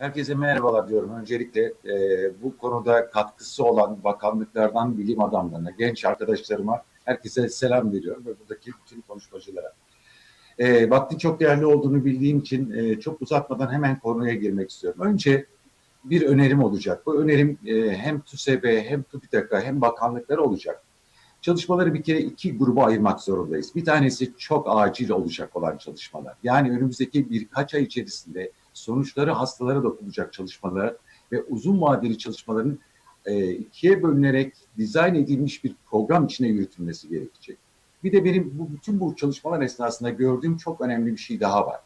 Herkese merhabalar diyorum. Öncelikle e, bu konuda katkısı olan bakanlıklardan bilim adamlarına, genç arkadaşlarıma herkese selam veriyorum ve buradaki bütün konuşmacılara. E, vaktin çok değerli olduğunu bildiğim için e, çok uzatmadan hemen konuya girmek istiyorum. Önce bir önerim olacak. Bu önerim e, hem TÜSEB hem TÜBİTAK'a hem bakanlıklara olacak. Çalışmaları bir kere iki gruba ayırmak zorundayız. Bir tanesi çok acil olacak olan çalışmalar. Yani önümüzdeki birkaç ay içerisinde sonuçları hastalara dokunacak çalışmalar ve uzun vadeli çalışmaların e, ikiye bölünerek dizayn edilmiş bir program içine yürütülmesi gerekecek. Bir de benim bu bütün bu çalışmalar esnasında gördüğüm çok önemli bir şey daha var.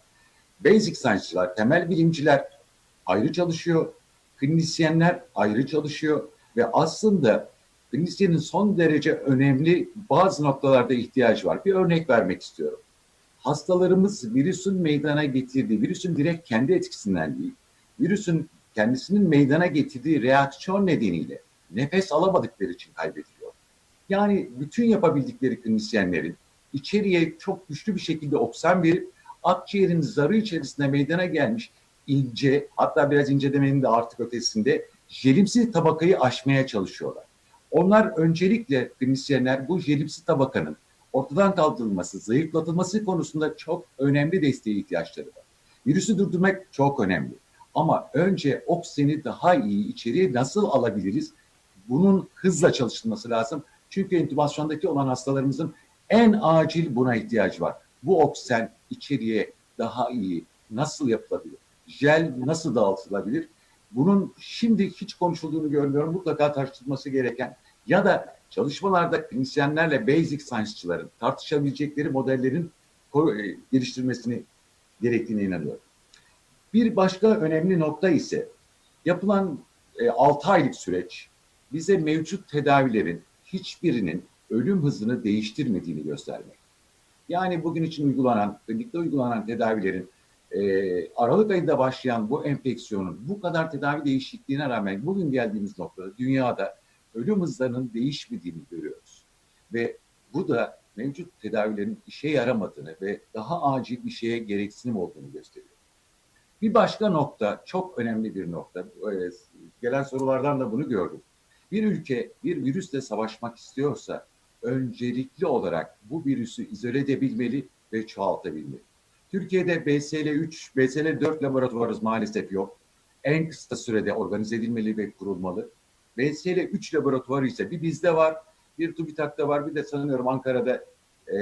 Basic science'çılar, temel bilimciler ayrı çalışıyor, klinisyenler ayrı çalışıyor ve aslında klinisyenin son derece önemli bazı noktalarda ihtiyacı var. Bir örnek vermek istiyorum hastalarımız virüsün meydana getirdiği, virüsün direkt kendi etkisinden değil, virüsün kendisinin meydana getirdiği reaksiyon nedeniyle nefes alamadıkları için kaybediliyor. Yani bütün yapabildikleri klinisyenlerin içeriye çok güçlü bir şekilde oksijen verip akciğerin zarı içerisinde meydana gelmiş ince, hatta biraz ince demenin de artık ötesinde jelimsi tabakayı aşmaya çalışıyorlar. Onlar öncelikle klinisyenler bu jelimsi tabakanın ortadan kaldırılması, zayıflatılması konusunda çok önemli desteğe ihtiyaçları var. Virüsü durdurmak çok önemli. Ama önce oksijeni daha iyi içeriye nasıl alabiliriz? Bunun hızla çalışılması lazım. Çünkü entübasyondaki olan hastalarımızın en acil buna ihtiyacı var. Bu oksijen içeriye daha iyi nasıl yapılabilir? Jel nasıl dağıtılabilir? Bunun şimdi hiç konuşulduğunu görmüyorum. Mutlaka tartışılması gereken ya da çalışmalarda klinisyenlerle basic science'çıların tartışabilecekleri modellerin e, geliştirmesini gerektiğine inanıyorum. Bir başka önemli nokta ise yapılan e, 6 aylık süreç bize mevcut tedavilerin hiçbirinin ölüm hızını değiştirmediğini göstermek. Yani bugün için uygulanan, klinikte uygulanan tedavilerin e, Aralık ayında başlayan bu enfeksiyonun bu kadar tedavi değişikliğine rağmen bugün geldiğimiz noktada dünyada ölüm hızlarının değişmediğini görüyoruz. Ve bu da mevcut tedavilerin işe yaramadığını ve daha acil bir şeye gereksinim olduğunu gösteriyor. Bir başka nokta, çok önemli bir nokta, gelen sorulardan da bunu gördüm. Bir ülke bir virüsle savaşmak istiyorsa öncelikli olarak bu virüsü izole edebilmeli ve çoğaltabilmeli. Türkiye'de BSL-3, BSL-4 laboratuvarımız maalesef yok. En kısa sürede organize edilmeli ve kurulmalı. BSL 3 laboratuvarı ise bir bizde var, bir TÜBİTAK'ta var, bir de sanıyorum Ankara'da e,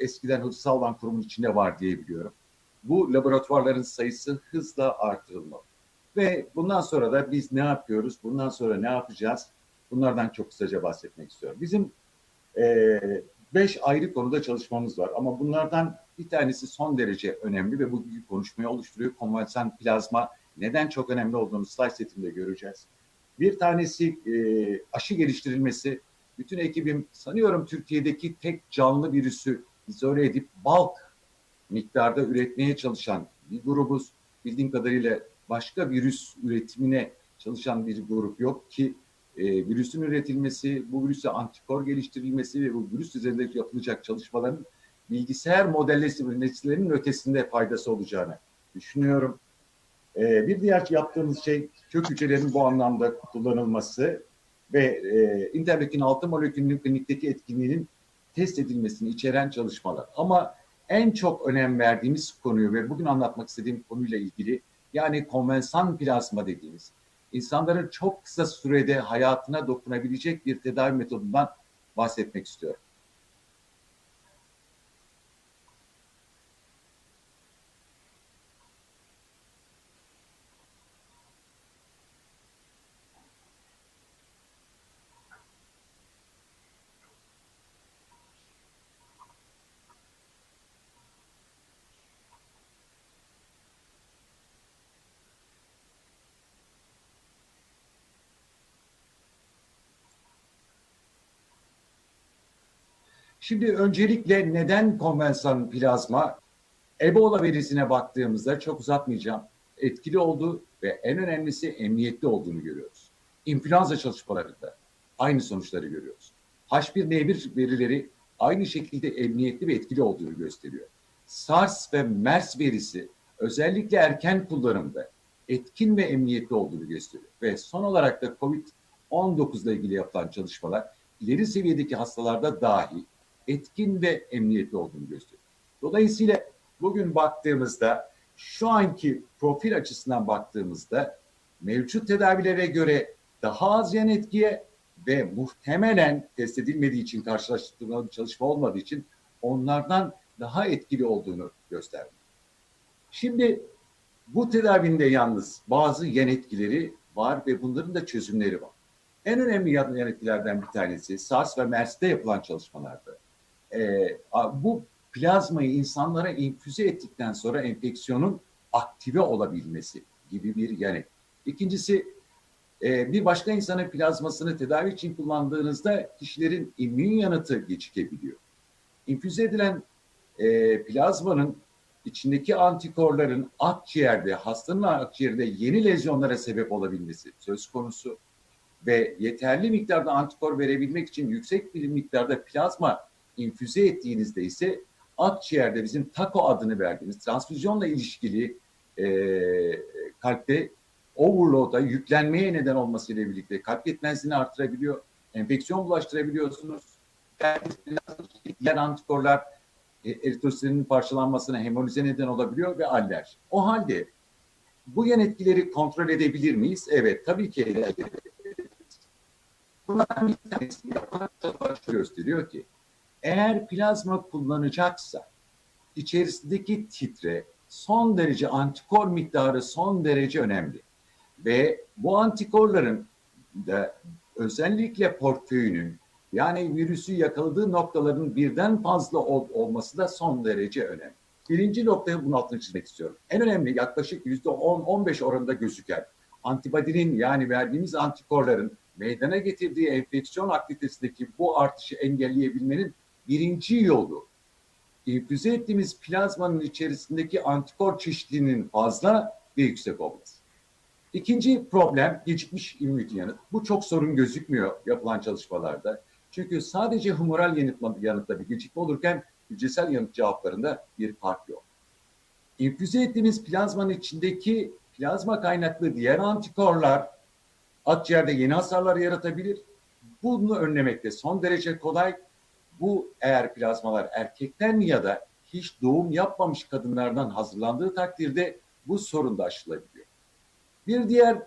eskiden Hızlı Sağlam Kurumu içinde var diye biliyorum. Bu laboratuvarların sayısı hızla artırılmalı. Ve bundan sonra da biz ne yapıyoruz, bundan sonra ne yapacağız? Bunlardan çok kısaca bahsetmek istiyorum. Bizim e, beş ayrı konuda çalışmamız var ama bunlardan bir tanesi son derece önemli ve bugünkü konuşmayı oluşturuyor. Konvansiyon plazma neden çok önemli olduğunu slide setimde göreceğiz. Bir tanesi e, aşı geliştirilmesi. Bütün ekibim sanıyorum Türkiye'deki tek canlı virüsü izole edip balk miktarda üretmeye çalışan bir grubuz. Bildiğim kadarıyla başka virüs üretimine çalışan bir grup yok ki e, virüsün üretilmesi, bu virüse antikor geliştirilmesi ve bu virüs üzerinde yapılacak çalışmaların bilgisayar modellemelerinin ötesinde faydası olacağını düşünüyorum. E, bir diğer yaptığımız şey kök hücrelerin bu anlamda kullanılması ve e, interleukin 6 molekülünün klinikteki etkinliğinin test edilmesini içeren çalışmalar. Ama en çok önem verdiğimiz konuyu ve bugün anlatmak istediğim konuyla ilgili yani konvensan plazma dediğimiz insanların çok kısa sürede hayatına dokunabilecek bir tedavi metodundan bahsetmek istiyorum. Şimdi öncelikle neden konvensiyon plazma? Ebola verisine baktığımızda çok uzatmayacağım. Etkili olduğu ve en önemlisi emniyetli olduğunu görüyoruz. İnfluenza çalışmalarında aynı sonuçları görüyoruz. H1N1 verileri aynı şekilde emniyetli ve etkili olduğunu gösteriyor. SARS ve MERS verisi özellikle erken kullanımda etkin ve emniyetli olduğunu gösteriyor. Ve son olarak da COVID-19 ile ilgili yapılan çalışmalar ileri seviyedeki hastalarda dahi etkin ve emniyetli olduğunu gösteriyor. Dolayısıyla bugün baktığımızda şu anki profil açısından baktığımızda mevcut tedavilere göre daha az yan etkiye ve muhtemelen test edilmediği için karşılaştırmalı bir çalışma olmadığı için onlardan daha etkili olduğunu gösterdi. Şimdi bu tedavinde yalnız bazı yan etkileri var ve bunların da çözümleri var. En önemli yan etkilerden bir tanesi SARS ve MERS'te yapılan çalışmalarda e, bu plazmayı insanlara infüze ettikten sonra enfeksiyonun aktive olabilmesi gibi bir yan etki. İkincisi e, bir başka insanın plazmasını tedavi için kullandığınızda kişilerin immün yanıtı gecikebiliyor. İnfüze edilen e, plazmanın içindeki antikorların akciğerde, hastanın akciğerde yeni lezyonlara sebep olabilmesi söz konusu ve yeterli miktarda antikor verebilmek için yüksek bir miktarda plazma infüze ettiğinizde ise akciğerde bizim TACO adını verdiğimiz transfüzyonla ilişkili e, kalpte overload'a yüklenmeye neden olmasıyla birlikte kalp yetmezliğini artırabiliyor, enfeksiyon bulaştırabiliyorsunuz. Diğer antikorlar e, eritrositlerin parçalanmasına hemolize neden olabiliyor ve alerji. O halde bu yan etkileri kontrol edebilir miyiz? Evet, tabii ki edebiliriz. Bir tanesi gösteriyor ki eğer plazma kullanacaksa içerisindeki titre son derece antikor miktarı son derece önemli. Ve bu antikorların da özellikle portföyünün yani virüsü yakaladığı noktaların birden fazla ol, olması da son derece önemli. Birinci noktayı bunun altını çizmek istiyorum. En önemli yaklaşık %10-15 oranında gözüken antibodinin yani verdiğimiz antikorların meydana getirdiği enfeksiyon aktivitesindeki bu artışı engelleyebilmenin birinci yolu infüze ettiğimiz plazmanın içerisindeki antikor çeşitliliğinin fazla ve yüksek olması. İkinci problem gecikmiş immün yanıt. Bu çok sorun gözükmüyor yapılan çalışmalarda. Çünkü sadece humoral yanıtla, yanıtla bir gecikme olurken hücresel yanıt cevaplarında bir fark yok. İnfüze ettiğimiz plazmanın içindeki plazma kaynaklı diğer antikorlar akciğerde yeni hasarlar yaratabilir. Bunu önlemekte son derece kolay. Bu eğer plazmalar erkekten ya da hiç doğum yapmamış kadınlardan hazırlandığı takdirde bu sorun da aşılabiliyor. Bir diğer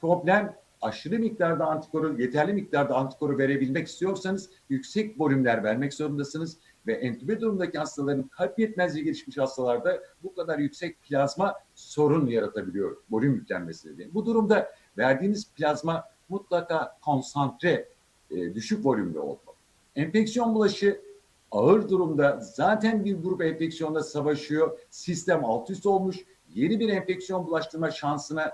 problem aşırı miktarda antikoru, yeterli miktarda antikoru verebilmek istiyorsanız yüksek volümler vermek zorundasınız ve entübe durumdaki hastaların kalp yetmezliği gelişmiş hastalarda bu kadar yüksek plazma sorun yaratabiliyor volüm yüklenmesi diye. Bu durumda verdiğiniz plazma mutlaka konsantre, e, düşük volümlü olmalı. Enfeksiyon bulaşı ağır durumda zaten bir grup enfeksiyonla savaşıyor. Sistem alt üst olmuş. Yeni bir enfeksiyon bulaştırma şansına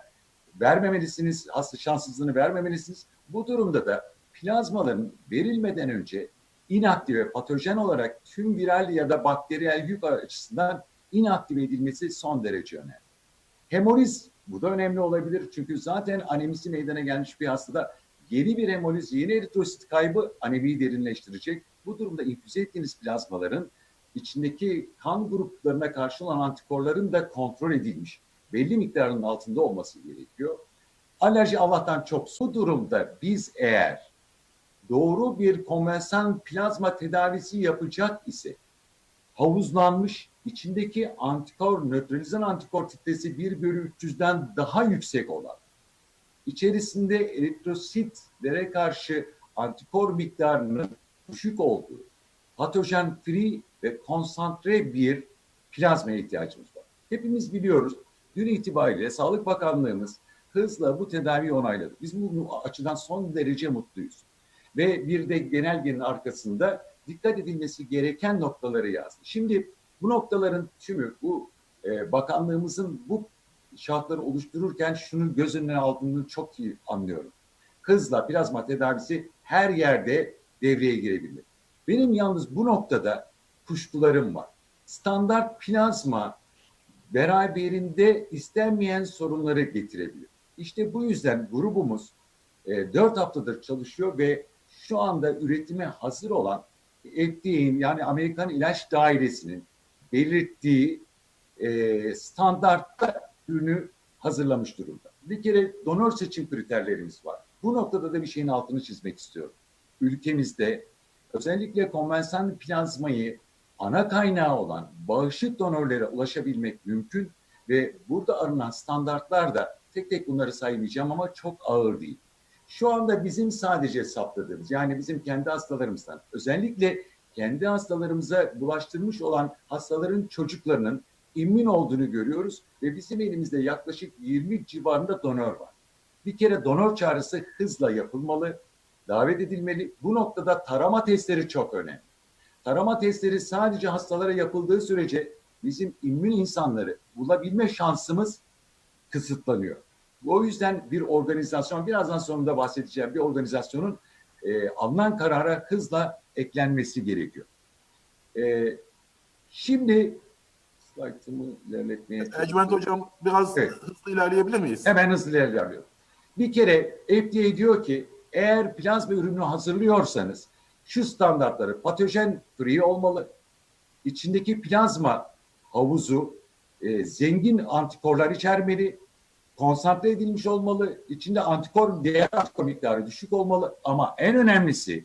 vermemelisiniz. Hasta şanssızlığını vermemelisiniz. Bu durumda da plazmaların verilmeden önce inaktive, patojen olarak tüm viral ya da bakteriyel yük açısından inaktive edilmesi son derece önemli. Hemoliz bu da önemli olabilir. Çünkü zaten anemisi meydana gelmiş bir hastada yeni bir hemoliz, yeni eritrosit kaybı anemiyi derinleştirecek. Bu durumda infüze ettiğiniz plazmaların içindeki kan gruplarına karşı olan antikorların da kontrol edilmiş belli miktarının altında olması gerekiyor. Alerji Allah'tan çok. Bu durumda biz eğer doğru bir konvensiyon plazma tedavisi yapacak ise havuzlanmış içindeki antikor, nötralizan antikor titresi 1 bölü 300'den daha yüksek olan, içerisinde eritrositlere karşı antikor miktarının düşük olduğu, patojen free ve konsantre bir plazmaya ihtiyacımız var. Hepimiz biliyoruz Dün itibariyle Sağlık Bakanlığımız hızla bu tedaviyi onayladı. Biz bu açıdan son derece mutluyuz. Ve bir de genelgenin arkasında dikkat edilmesi gereken noktaları yazdı. Şimdi bu noktaların tümü bu e, bakanlığımızın bu şartları oluştururken şunun göz önüne aldığını çok iyi anlıyorum. Hızla plazma tedavisi her yerde devreye girebilir. Benim yalnız bu noktada kuşkularım var. Standart plazma beraberinde istenmeyen sorunları getirebilir. İşte bu yüzden grubumuz e, 4 haftadır çalışıyor ve şu anda üretime hazır olan FDA'nin yani Amerikan İlaç Dairesi'nin belirttiği e, standartta ürünü hazırlamış durumda. Bir kere donör seçim kriterlerimiz var. Bu noktada da bir şeyin altını çizmek istiyorum. Ülkemizde özellikle konvansiyonel plazmayı ana kaynağı olan bağışık donörlere ulaşabilmek mümkün ve burada arınan standartlar da tek tek bunları saymayacağım ama çok ağır değil. Şu anda bizim sadece saptadığımız yani bizim kendi hastalarımızdan özellikle kendi hastalarımıza bulaştırmış olan hastaların çocuklarının immün olduğunu görüyoruz ve bizim elimizde yaklaşık 20 civarında donör var. Bir kere donör çağrısı hızla yapılmalı, davet edilmeli. Bu noktada tarama testleri çok önemli. Tarama testleri sadece hastalara yapıldığı sürece bizim immün insanları bulabilme şansımız kısıtlanıyor. O yüzden bir organizasyon, birazdan sonunda bahsedeceğim bir organizasyonun e, alınan karara hızla eklenmesi gerekiyor. E, şimdi slaytımı ilerletmeye Ercüment Hocam biraz Evet. hızlı ilerleyebilir miyiz? Hemen hızlı ilerliyorum. Bir kere FDA diyor ki eğer plazma ürünü hazırlıyorsanız şu standartları patojen free olmalı. İçindeki plazma havuzu e, zengin antikorlar içermeli. Konsantre edilmiş olmalı. İçinde antikor, diğer antikor miktarı düşük olmalı. Ama en önemlisi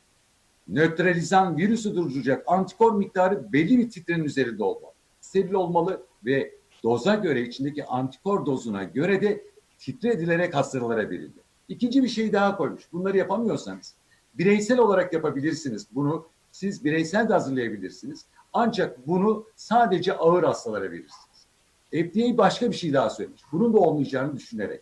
nötralizan virüsü durduracak antikor miktarı belli bir titrenin üzerinde olmalı. Steril olmalı ve doza göre içindeki antikor dozuna göre de titre edilerek hastalara verildi. İkinci bir şey daha koymuş. Bunları yapamıyorsanız bireysel olarak yapabilirsiniz. Bunu siz bireysel de hazırlayabilirsiniz. Ancak bunu sadece ağır hastalara verirsiniz. FDA başka bir şey daha söylemiş. Bunun da olmayacağını düşünerek.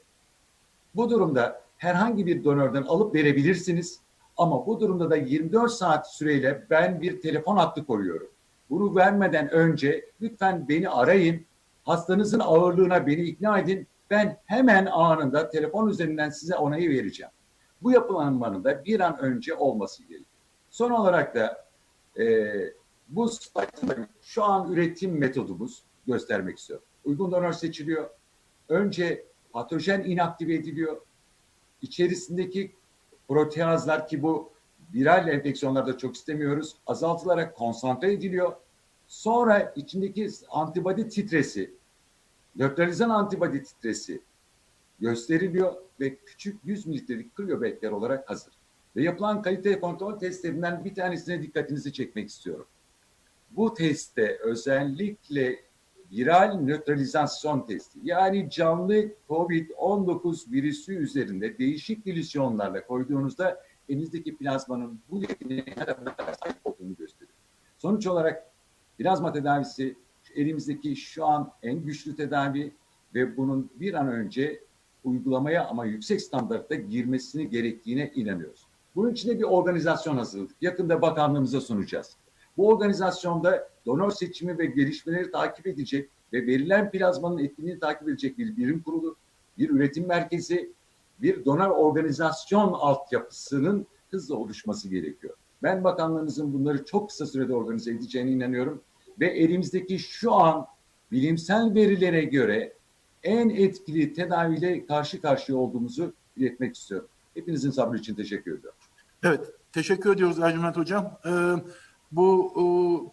Bu durumda herhangi bir donörden alıp verebilirsiniz. Ama bu durumda da 24 saat süreyle ben bir telefon hattı koyuyorum. Bunu vermeden önce lütfen beni arayın. Hastanızın ağırlığına beni ikna edin. Ben hemen anında telefon üzerinden size onayı vereceğim. Bu yapılanmanın da bir an önce olması gerekiyor. Son olarak da e, bu şu an üretim metodumuz göstermek istiyorum. Uygun donör seçiliyor. Önce patojen inaktive ediliyor. İçerisindeki proteazlar ki bu viral enfeksiyonlarda çok istemiyoruz. Azaltılarak konsantre ediliyor. Sonra içindeki antibody titresi, nötralizan antibody titresi gösteriliyor ve küçük 100 mililitrelik kriyobekler olarak hazır. Ve yapılan kalite kontrol testlerinden bir tanesine dikkatinizi çekmek istiyorum. Bu testte özellikle viral nötralizasyon testi yani canlı COVID-19 virüsü üzerinde değişik dilüsyonlarla koyduğunuzda elinizdeki plazmanın bu yeteneğe sahip olduğunu gösteriyor. Sonuç olarak plazma tedavisi elimizdeki şu an en güçlü tedavi ve bunun bir an önce uygulamaya ama yüksek standartta girmesini gerektiğine inanıyoruz. Bunun için de bir organizasyon hazırladık. Yakında bakanlığımıza sunacağız. Bu organizasyonda donör seçimi ve gelişmeleri takip edecek ve verilen plazmanın etkinliğini takip edecek bir birim kurulu, bir üretim merkezi, bir donör organizasyon altyapısının hızla oluşması gerekiyor. Ben bakanlığımızın bunları çok kısa sürede organize edeceğine inanıyorum ve elimizdeki şu an bilimsel verilere göre en etkili tedaviyle karşı karşıya olduğumuzu iletmek istiyorum. Hepinizin sabrı için teşekkür ediyorum. Evet, teşekkür ediyoruz Ercüment Hocam. Ee, bu e,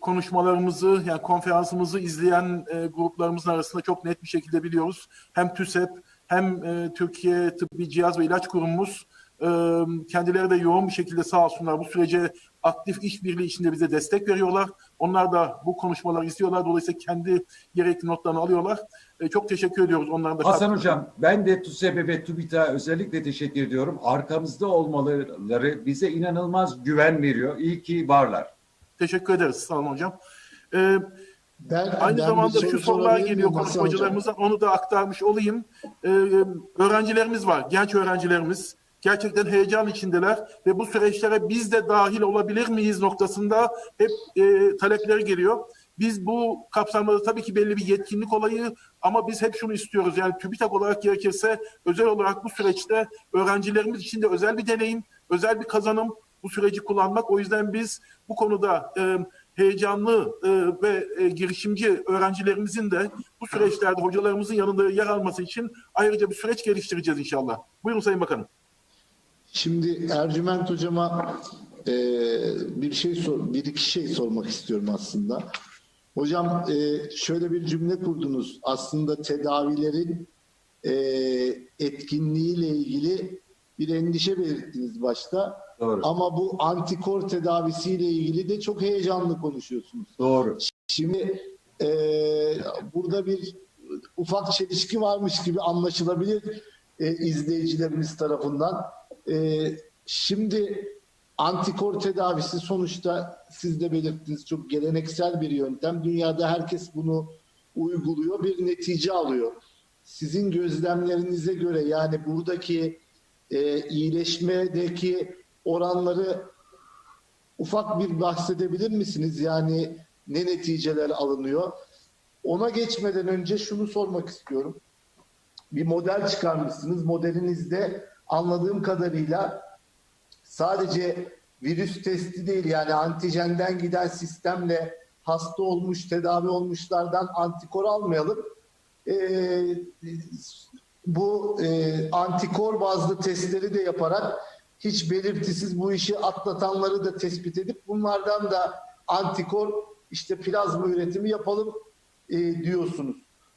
konuşmalarımızı, yani konferansımızı izleyen e, gruplarımızın arasında çok net bir şekilde biliyoruz. Hem TÜSEP hem e, Türkiye Tıbbi Cihaz ve İlaç Kurumumuz e, kendileri de yoğun bir şekilde sağ olsunlar bu sürece aktif işbirliği içinde bize destek veriyorlar. Onlar da bu konuşmaları izliyorlar. Dolayısıyla kendi gerekli notlarını alıyorlar. E, çok teşekkür ediyoruz onların da. Hasan Hocam ben de TÜSEB'e ve TÜBİT'e özellikle teşekkür ediyorum. Arkamızda olmaları bize inanılmaz güven veriyor. İyi ki varlar. Teşekkür ederiz. Sağ olun hocam. Ee, Ben, Aynı ben zamanda şu soru sorular geliyor Hocam? konuşmacılarımızdan. Onu da aktarmış olayım. Ee, öğrencilerimiz var, genç öğrencilerimiz. Gerçekten heyecan içindeler ve bu süreçlere biz de dahil olabilir miyiz noktasında hep e, talepleri geliyor. Biz bu kapsamda tabii ki belli bir yetkinlik olayı ama biz hep şunu istiyoruz. Yani TÜBİTAK olarak gerekirse özel olarak bu süreçte öğrencilerimiz için de özel bir deneyim, özel bir kazanım bu süreci kullanmak. O yüzden biz bu konuda e, heyecanlı e, ve e, girişimci öğrencilerimizin de bu süreçlerde hocalarımızın yanında yer alması için ayrıca bir süreç geliştireceğiz inşallah. Buyurun Sayın Bakanım. Şimdi Ercüment Hocama e, bir şey sor, bir iki şey sormak istiyorum aslında. Hocam şöyle bir cümle kurdunuz. Aslında tedavilerin e, etkinliğiyle ilgili bir endişe belirttiniz başta. Doğru. Ama bu antikor tedavisiyle ilgili de çok heyecanlı konuşuyorsunuz. Doğru. Şimdi eee, burada bir ufak çelişki varmış gibi anlaşılabilir e, izleyicilerimiz tarafından. Eee, şimdi antikor tedavisi sonuçta siz de belirttiniz çok geleneksel bir yöntem. Dünyada herkes bunu uyguluyor, bir netice alıyor. Sizin gözlemlerinize göre yani buradaki e, iyileşmedeki oranları ufak bir bahsedebilir misiniz? Yani ne neticeler alınıyor? Ona geçmeden önce şunu sormak istiyorum. Bir model çıkarmışsınız. Modelinizde anladığım kadarıyla sadece virüs testi değil yani antijenden giden sistemle hasta olmuş, tedavi olmuşlardan antikor almayalım. Ee, bu e, antikor bazlı testleri de yaparak hiç belirtisiz bu işi atlatanları da tespit edip bunlardan da antikor işte plazma üretimi yapalım e, diyorsunuz.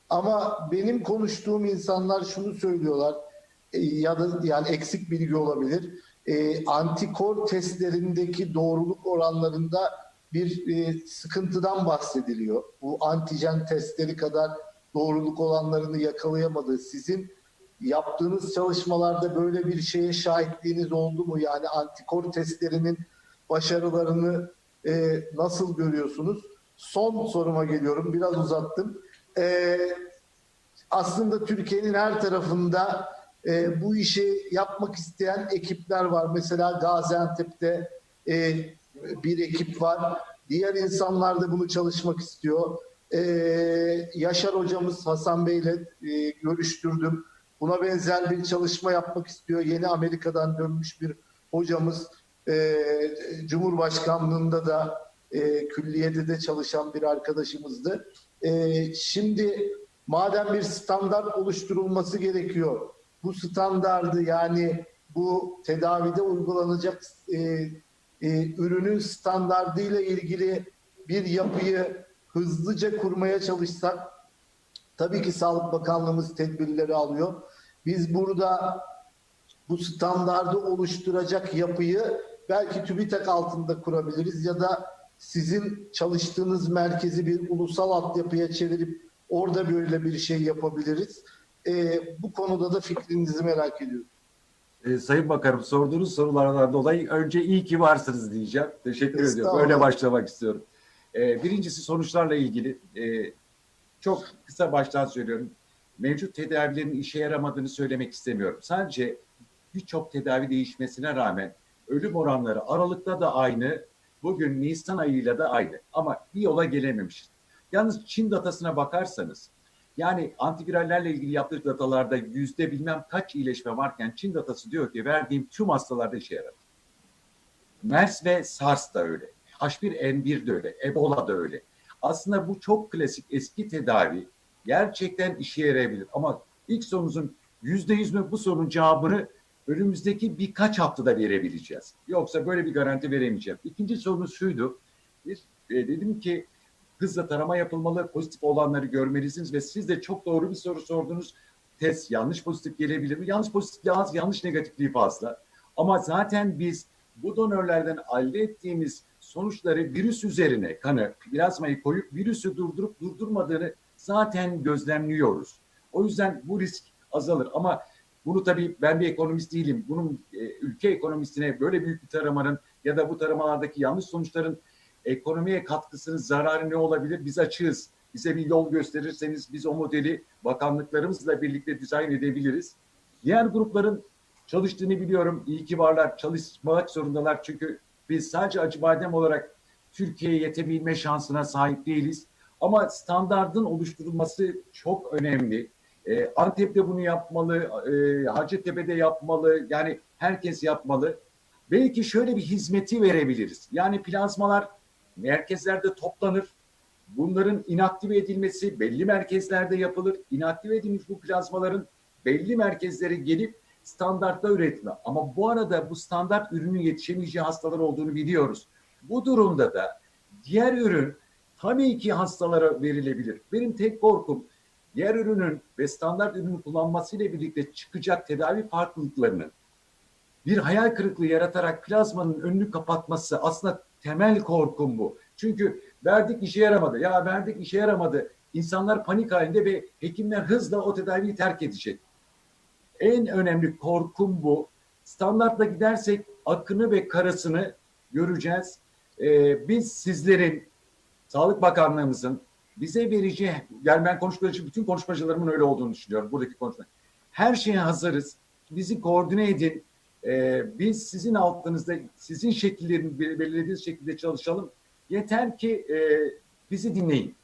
Ama benim konuştuğum insanlar şunu söylüyorlar e, ya da yani eksik bilgi olabilir. E, antikor testlerindeki doğruluk oranlarında bir e, sıkıntıdan bahsediliyor. Bu antijen testleri kadar doğruluk olanlarını yakalayamadı. Sizin yaptığınız çalışmalarda böyle bir şeye şahitliğiniz oldu mu? Yani antikor testlerinin başarılarını e, nasıl görüyorsunuz? Son soruma geliyorum. Biraz uzattım. E, aslında Türkiye'nin her tarafında e, bu işi yapmak isteyen ekipler var. Mesela Gaziantep'te e, bir ekip var. Diğer insanlar da bunu çalışmak istiyor. E, Yaşar hocamız Hasan Bey'le e, görüştürdüm. Buna benzer bir çalışma yapmak istiyor. Yeni Amerika'dan dönmüş bir hocamız. E, Cumhurbaşkanlığında da e, külliyede de çalışan bir arkadaşımızdı. E, şimdi madem bir standart oluşturulması gerekiyor, bu standardı yani bu tedavide uygulanacak e, e, ürünün standardıyla ilgili bir yapıyı hızlıca kurmaya çalışsak tabii ki Sağlık Bakanlığımız tedbirleri alıyor. Biz burada bu standardı oluşturacak yapıyı belki TÜBİTAK altında kurabiliriz ya da sizin çalıştığınız merkezi bir ulusal altyapıya çevirip orada böyle bir şey yapabiliriz. Ee, bu konuda da fikrinizi merak ediyorum. Ee, Sayın Bakanım sorduğunuz sorulardan dolayı önce iyi ki varsınız diyeceğim. Teşekkür ediyorum. Öyle başlamak istiyorum. Ee, birincisi sonuçlarla ilgili e, çok kısa baştan söylüyorum. Mevcut tedavilerin işe yaramadığını söylemek istemiyorum. Sadece birçok tedavi değişmesine rağmen ölüm oranları Aralık'ta da aynı, bugün Nisan ayıyla da aynı. Ama bir yola gelememişiz. Yalnız Çin datasına bakarsanız yani antivirallerle ilgili yaptığı datalarda yüzde bilmem kaç iyileşme varken Çin datası diyor ki verdiğim tüm hastalarda işe yaradı. MERS ve SARS da öyle. H1N1 de öyle. Ebola da öyle. Aslında bu çok klasik eski tedavi gerçekten işe yarayabilir. Ama ilk sorunuzun yüzde yüz mü bu sorunun cevabını önümüzdeki birkaç haftada verebileceğiz. Yoksa böyle bir garanti veremeyeceğim. İkinci sorunuz şuydu. Bir, e, dedim ki hızla tarama yapılmalı, pozitif olanları görmelisiniz ve siz de çok doğru bir soru sordunuz. Test yanlış pozitif gelebilir mi? Yanlış pozitif az, yanlış negatifliği fazla. Ama zaten biz bu donörlerden elde ettiğimiz sonuçları virüs üzerine kanı, plazmayı koyup virüsü durdurup durdurmadığını zaten gözlemliyoruz. O yüzden bu risk azalır ama bunu tabii ben bir ekonomist değilim. Bunun e, ülke ekonomisine böyle büyük bir taramanın ya da bu taramalardaki yanlış sonuçların ekonomiye katkısının zararı ne olabilir? Biz açığız. Bize bir yol gösterirseniz biz o modeli bakanlıklarımızla birlikte dizayn edebiliriz. Diğer grupların çalıştığını biliyorum. İyi ki varlar. Çalışmak zorundalar. Çünkü biz sadece Acıbadem olarak Türkiye'ye yetebilme şansına sahip değiliz. Ama standardın oluşturulması çok önemli. Ee, Antep'te bunu yapmalı, e, Hacettepe'de yapmalı. Yani herkes yapmalı. Belki şöyle bir hizmeti verebiliriz. Yani plazmalar merkezlerde toplanır. Bunların inaktive edilmesi belli merkezlerde yapılır. İnaktive edilmiş bu plazmaların belli merkezlere gelip standartta üretme. Ama bu arada bu standart ürünün yetişemeyeceği hastalar olduğunu biliyoruz. Bu durumda da diğer ürün tabii ki hastalara verilebilir. Benim tek korkum diğer ürünün ve standart ürünü kullanmasıyla birlikte çıkacak tedavi farklılıklarının bir hayal kırıklığı yaratarak plazmanın önünü kapatması aslında temel korkum bu. Çünkü verdik işe yaramadı. Ya verdik işe yaramadı. İnsanlar panik halinde ve hekimler hızla o tedaviyi terk edecek. En önemli korkum bu. Standartla gidersek akını ve karasını göreceğiz. Ee, biz sizlerin, Sağlık Bakanlığımızın bize vereceği, yani ben konuşmacı, bütün konuşmacılarımın öyle olduğunu düşünüyorum buradaki konuşma. Her şeye hazırız. Bizi koordine edin. Ee, biz sizin altınızda, sizin şekillerini belirlediğiniz şekilde çalışalım. Yeter ki e, bizi dinleyin.